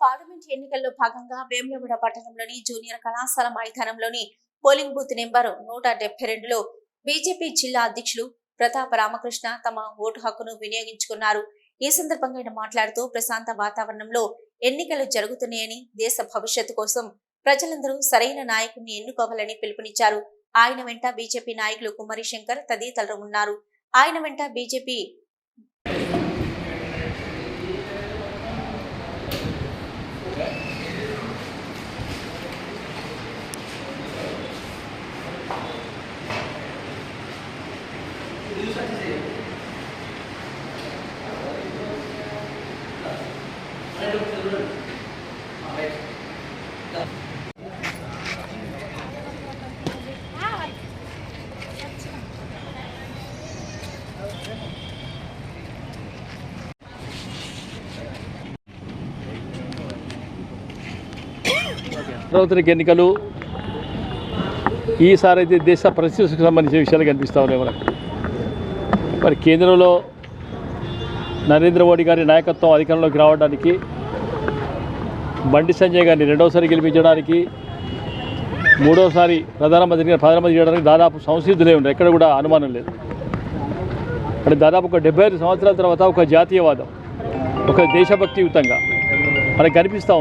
Parliament ఎన్నికల్లో భాగంగా వేములవాడ పట్టణంలోని జూనియర్ కళాశాల మైదానంలోని పోలింగ్ బూత్ నెంబర్ నూట డెబ్బై రెండులో బీజేపీ జిల్లా అధ్యక్షులు ప్రతాప రామకృష్ణ తమ ఓటు హక్కును వినియోగించుకున్నారు. ఈ సందర్భంగా ఆయన మాట్లాడుతూ ప్రశాంత వాతావరణంలో ఎన్నికలు జరుగుతున్నాయని దేశ భవిష్యత్తు కోసం ప్రజలందరూ సరైన నాయకుడిని ఎన్నుకోవాలని పిలుపునిచ్చారు. ఆయన వెంట బీజేపీ నాయకులు కుమారి శంకర్ తదితరులు ఉన్నారు. ఆయన వెంట బీజేపీ సార్వత్రిక ఎన్నికలు ఈసారి అయితే దేశ పరిస్థితికి సంబంధించిన విషయాలు కనిపిస్తూ ఉన్నాయి మనకు. మరి కేంద్రంలో నరేంద్ర మోడీ గారి నాయకత్వం అధికారంలోకి రావడానికి బండి సంజయ్ గారిని రెండవసారి గెలిపించడానికి మూడోసారి ప్రధానమంత్రి ప్రధానమంత్రి చేయడానికి దాదాపు సంసిద్ధులే ఉన్నారు ఎక్కడ కూడా అనుమానం లేదు. అంటే దాదాపు ఒక డెబ్బై ఐదు సంవత్సరాల తర్వాత ఒక జాతీయవాదం ఒక దేశభక్తియుతంగా మనకు కనిపిస్తూ